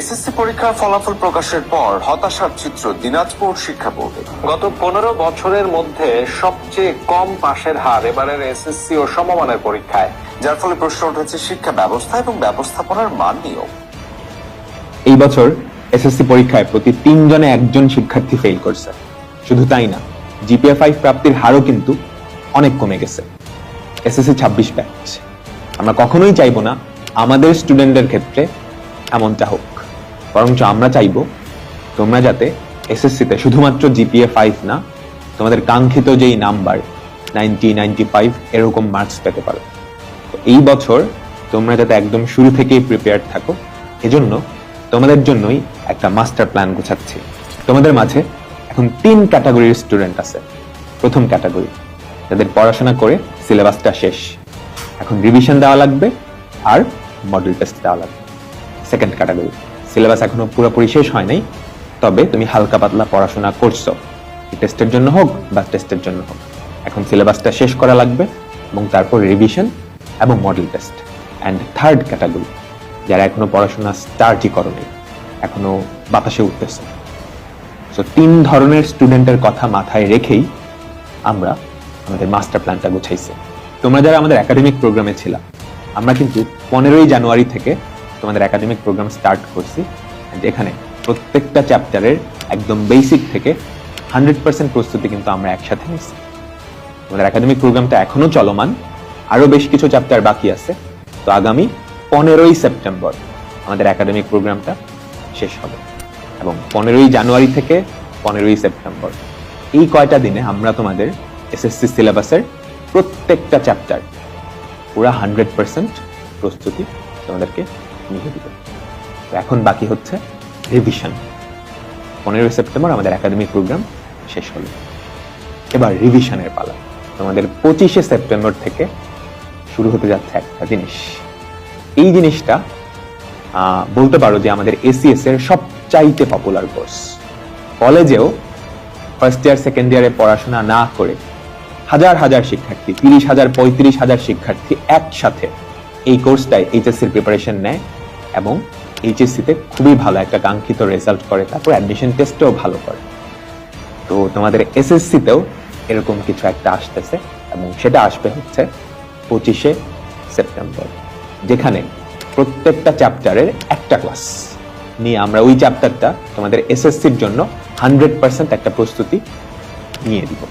SSC পরীক্ষার ফলাফল প্রকাশের পর হতাশার চিত্র দিনাজপুর শিক্ষা বোর্ডে। গত পনেরো বছরের মধ্যে সবচেয়ে কম পাশের হার এবারের এসএসসি ও সমমানের পরীক্ষায়, যার ফলে প্রশ্ন উঠেছে শিক্ষা ব্যবস্থা এবং ব্যবস্থাপনার মান নিয়েও। এই বছর এসএসসি পরীক্ষায় প্রতি তিনজনে একজন শিক্ষার্থী ফেল করছে। শুধু তাই না জিপিএ ফাইভ প্রাপ্তির হারও কিন্তু অনেক কমে গেছে। এসএসসি ছাব্বিশ ব্যাচ। আমরা কখনোই চাইব না আমাদের স্টুডেন্টদের ক্ষেত্রে এমনটা হোক। বরঞ্চ আমরা চাইব তোমরা যাতে এসএসসিতে শুধুমাত্র জিপিএ ফাইভ না, তোমাদের কাঙ্ক্ষিত যেই নাম্বার নাইনটি নাইনটি ফাইভ এরকম মার্কস পেতে পারো। তো এই বছর তোমরা যাতে একদম শুরু থেকেই প্রিপেয়ার থাকো, এজন্য তোমাদের জন্যই একটা মাস্টার প্ল্যান গোছাচ্ছি। তোমাদের মাঝে এখন তিন ক্যাটাগরির স্টুডেন্ট আছে। প্রথম ক্যাটাগরি যাদের পড়াশোনা করে সিলেবাসটা শেষ। এখন রিভিশন দেওয়া লাগবে আর মডেল টেস্ট দেওয়া লাগবে। সেকেন্ড ক্যাটাগরি সিলেবাস এখনও পুরোপুরি শেষ হয় নাই, তবে তুমি হালকা পাতলা পড়াশোনা করছ। টেস্টের জন্য হোক বা টেস্টের জন্য হোক। এখন সিলেবাসটা শেষ করা লাগবে এবং তারপর রিভিশন এবং model test and third category যারা এখনও পড়াশোনা স্টার্টই করনি, এখনও বাতাসে উঠতেছে। সো তিন ধরনের স্টুডেন্টের কথা মাথায় রেখেই আমরা আমাদের মাস্টার প্ল্যানটা গুছাইছি। তোমরা যারা আমাদের একাডেমিক প্রোগ্রামে ছিল, আমরা কিন্তু পনেরোই জানুয়ারি থেকে তোমাদের একাডেমিক প্রোগ্রাম স্টার্ট করছি। এখানে প্রত্যেকটা চ্যাপ্টারের একদম বেসিক থেকে হান্ড্রেড পার্সেন্ট প্রস্তুতি কিন্তু আমরা একসাথে নিচ্ছি। আমাদের একাডেমিক প্রোগ্রামটা এখনও চলমান। আরও বেশ কিছু চ্যাপ্টার বাকি আছে। তো আগামী পনেরোই সেপ্টেম্বর আমাদের একাডেমিক প্রোগ্রামটা শেষ হবে। এবং পনেরোই জানুয়ারি থেকে পনেরোই সেপ্টেম্বর এই কয়টা দিনে আমরা তোমাদের এসএসসি সিলেবাসের প্রত্যেকটা চ্যাপ্টার পুরা হান্ড্রেড পার্সেন্ট প্রস্তুতি তোমাদেরকে নিয়ে দিব। তো এখন বাকি হচ্ছে রিভিশন পনেরোই সেপ্টেম্বর আমাদের একাডেমিক প্রোগ্রাম শেষ হলো। এবার রিভিশনের পালা। তোমাদের পঁচিশে সেপ্টেম্বর থেকে শুরু হতে যাচ্ছে একটা জিনিস। এই জিনিসটা বলতে পারো যে আমাদের এসিএস এর সবচাইতে পপুলার কোর্স কলেজেও ফার্স্ট ইয়ার সেকেন্ড ইয়ারে পড়াশোনা না করে হাজার হাজার শিক্ষার্থী, তিরিশ হাজার, পঁয়ত্রিশ হাজার শিক্ষার্থী একসাথে এই কোর্সটায় এইচএসসির প্রিপারেশন নেয়। এবং এইচএসসিতে খুবই ভালো একটা কাঙ্ক্ষিত রেজাল্ট করে, তারপর অ্যাডমিশন টেস্টেও ভালো করে। তো তোমাদের এসএসসিতেও এরকম কিছু একটা আসতেছে এবং সেটা আসবে হচ্ছে পঁচিশে সেপ্টেম্বর, যেখানে প্রত্যেকটা চ্যাপ্টারের একটা ক্লাস নিয়ে আমরা ওই চ্যাপ্টারটা তোমাদের এসএসসির জন্য হান্ড্রেড পার্সেন্ট একটা প্রস্তুতি নিয়ে দিব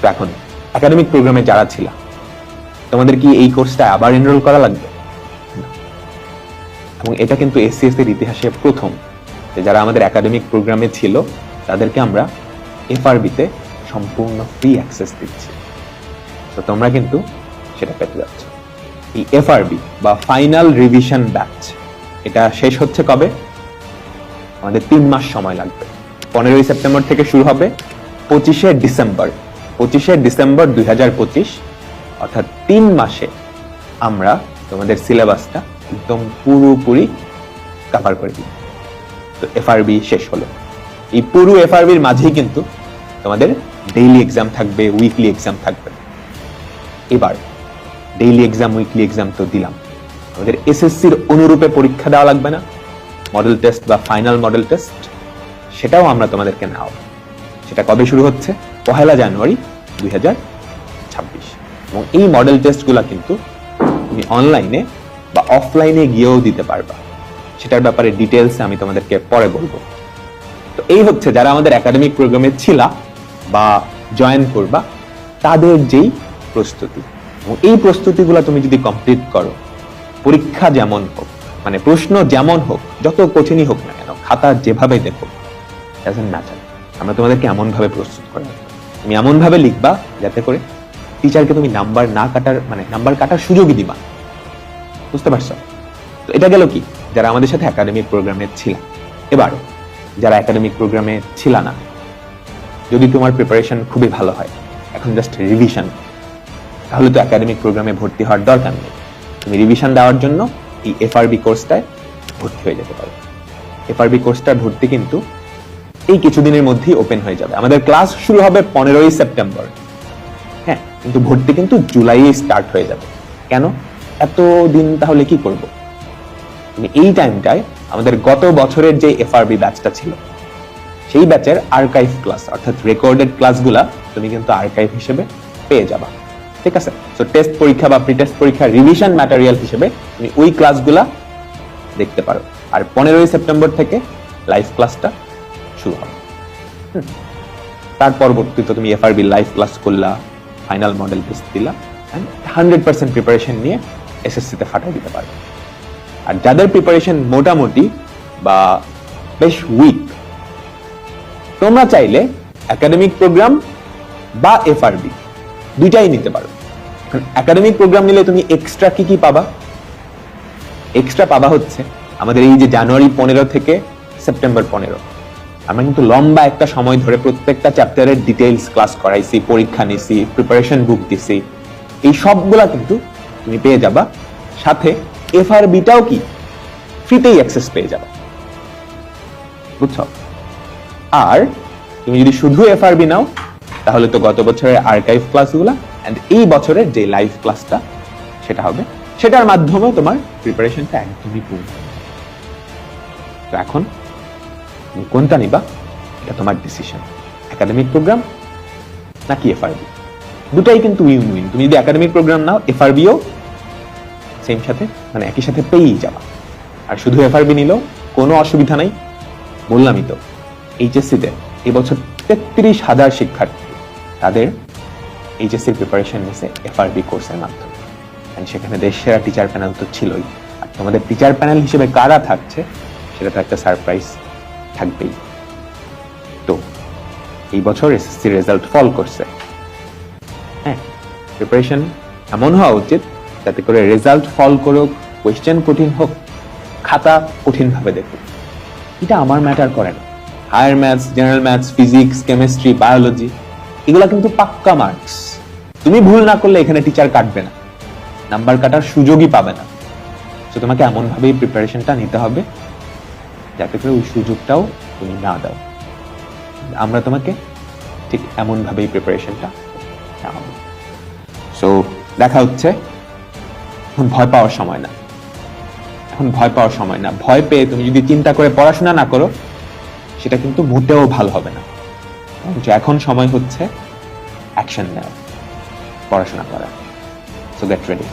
তো এখন একাডেমিক প্রোগ্রামে যারা ছিল, তোমাদের কি এই কোর্সটা আবার এনরোল করা লাগবে। এবং এটা কিন্তু এসসিএস এর ইতিহাসে প্রথম। যারা আমাদের একাডেমিক প্রোগ্রামে ছিল, তাদেরকে আমরা এফআরবিতে সম্পূর্ণ ফ্রি অ্যাক্সেস দিচ্ছি। তো তোমরা কিন্তু সেটা পেতে যাচ্ছ। এই এফআরবি বা ফাইনাল রিভিশন ব্যাচ এটা শেষ হচ্ছে কবে? আমাদের তিন মাস সময় লাগবে। পনেরোই সেপ্টেম্বর থেকে শুরু হবে পঁচিশে ডিসেম্বর। পঁচিশে ডিসেম্বর দুই হাজার পঁচিশ, অর্থাৎ তিন মাসে আমরা তোমাদের সিলেবাসটা একদম পুরোপুরি কাভার করে দিই তো এফআরবি শেষ হলো। এই পুরো এফআরবির মাঝেই কিন্তু তোমাদের ডেইলি এক্সাম থাকবে উইকলি এক্সাম থাকবে। এবার ডেইলি এক্সাম উইকলি এক্সাম তো দিলাম। আমাদের এসএসসির অনুরূপে পরীক্ষা দেওয়া লাগবে না। মডেল টেস্ট বা ফাইনাল মডেল টেস্ট সেটাও আমরা তোমাদেরকে নাও। সেটা কবে শুরু হচ্ছে? পহেলা জানুয়ারি দুই হাজার ছাব্বিশ। এবং এই মডেল টেস্টগুলো কিন্তু তুমি অনলাইনে বা অফলাইনে গিয়েও দিতে পারবা। সেটার ব্যাপারে ডিটেলস আমি তোমাদেরকে পরে বলব। তো এই হচ্ছে যারা আমাদের একাডেমিক প্রোগ্রামে ছিলা বা জয়েন করবা, তাদের যেই প্রস্তুতি। এই প্রস্তুতিগুলো তুমি যদি কমপ্লিট করো, পরীক্ষা যেমন হোক মানে প্রশ্ন যেমন হোক, যত কঠিনই হোক না কেন, খাতা যেভাবে দেখো ম্যাটার আমরা তোমাদেরকে এমন ভাবে প্রস্তুত করে তুমি এমন ভাবে লিখবা যাতে করে টিচারকে তুমি নাম্বার না কাটার মানে নাম্বার কাটার সুযোগই দিবা। বুঝতে পারছ? তো এটা গেল কি? যারা আমাদের সাথে একাডেমিক প্রোগ্রামে ছিল। এবার, যারা একাডেমিক প্রোগ্রামে ছিল না, যদি তোমার প্রিপারেশন খুবই ভালো হয়, এখন জাস্ট রিভিশন তাহলে তো একাডেমিক প্রোগ্রামে ভর্তি হওয়ার দরকার নেই। তুমি রিভিশন দেওয়ার জন্য এই এফআরবি কোর্সটায় ভর্তি হয়ে যেতে পারো। এফআরবি কোর্সটার ভর্তি কিন্তু এই কিছুদিনের মধ্যেই ওপেন হয়ে যাবে। আমাদের ক্লাস শুরু হবে পনেরোই সেপ্টেম্বর। হ্যাঁ কিন্তু ভর্তি কিন্তু জুলাই স্টার্ট হয়ে যাবে। কেন? এত দিন তাহলে কি করব? এই টাইমটায় আমাদের গত বছরের যে এফআরবি ব্যাচটা ছিল, সেই ব্যাচের আর্কাইভ ক্লাস অর্থাৎ রেকর্ডেড ক্লাসগুলা তুমি কিন্তু আর্কাইভ হিসেবে পেয়ে যাবা। ঠিক আছে? সো টেস্ট পরীক্ষা বা প্রি টেস্ট পরীক্ষা রিভিশন ম্যাটেরিয়াল হিসেবে তুমি ওই ক্লাসগুলা দেখতে পারো। আর পনেরোই সেপ্টেম্বর থেকে লাইভ ক্লাসটা শুরু হবে। তার পরবর্তীতে তুমি এফআরবি লাইভ ক্লাস করলা ফাইনাল মডেল টেস্ট দিলা হান্ড্রেড পার্সেন্ট প্রিপারেশন নিয়ে এসএসসিতে ফাটাই দিতে পারবে আর যাদের প্রিপারেশন মোটামুটি বা বেশ উইক তোমরা চাইলে একাডেমিক প্রোগ্রাম বা এফআরবি দুইটাই নিতে পারো। একাডেমিক প্রোগ্রাম নিলে তুমি এক্সট্রা কি কি পাবা? এক্সট্রা পাবা হচ্ছে আমাদের এই যে জানুয়ারি পনেরো থেকে সেপ্টেম্বর পনেরো। আমরা কিন্তু লম্বা একটা সময় ধরে প্রত্যেকটা চ্যাপ্টারের ডিটেইলস ক্লাস করাইছি, পরীক্ষা নিছি প্রিপারেশন বুক দিছি। এই সবগুলা কিন্তু তুমি পেয়ে যাবা। সাথে এফআরবিটাও কি? ফ্রিতেই অ্যাক্সেস পেয়ে যাবা। বুঝছ? আর তুমি যদি শুধু এফআরবি নাও, তাহলে তো গত বছরের আর্কাইভ ক্লাসগুলো এন্ড এই বছরের যে লাইভ ক্লাসটা সেটা হবে। সেটার মাধ্যমেও তোমার প্রিপারেশনটা একদমই পূর্ণ। তো এখন তুমি কোনটা নিবা? এটা তোমার ডিসিশন একাডেমিক প্রোগ্রাম নাকি এফআরবি? দুটাই কিন্তু উইন উইন তুমি যদি একাডেমিক প্রোগ্রাম নাও এফআরবিও সেম সাথে মানে একই সাথে পেয়েই যাবা। আর শুধু এফআরবি নিলেও কোনো অসুবিধা নাই। বললামই তো এইচএসসিতে এবছর তেত্রিশ হাজার শিক্ষার্থী, তাদের এইচএসসির প্রিপারেশন নিছে এফআরবি কোর্সের মাধ্যমে। সেখানে দেশ সেরা টিচার প্যানেল তো ছিলই। আর তোমাদের টিচার প্যানেল হিসেবে কারা থাকছে, সেটা তো একটা সারপ্রাইজ থাকবেই। তো, এই বছর এসএসসি রেজাল্ট ফল করছে। প্রিপারেশন এমন হওয়া উচিত যাতে করে রেজাল্ট ফল করুক কোয়েশ্চেন কঠিন হোক, খাতা কঠিন ভাবে দেখুক। এটা আমার ম্যাটার করে না। Higher maths general maths physics chemistry biology এগুলা কিন্তু পাক্কা মার্কস তুমি ভুল না করলে এখানে টিচার কাটবে না। নাম্বার কাটার সুযোগই পাবে না। তো তোমাকে এমন ভাবেই প্রিপারেশনটা নিতে হবে যাতে করে ওই সুযোগটাও তুমি না দাও। আমরা তোমাকে ঠিক এমন ভাবেই প্রিপারেশনটা নেওয়াবো সো দেখা হচ্ছে। এখন ভয় পাওয়ার সময় না। এখন ভয় পাওয়ার সময় না। ভয় পেয়ে তুমি যদি চিন্তা করে পড়াশোনা না করো, সেটা কিন্তু মোটেও ভালো হবে না। এখন সময় হচ্ছে অ্যাকশন নেওয়া পড়াশোনা করা সো গেট রেডি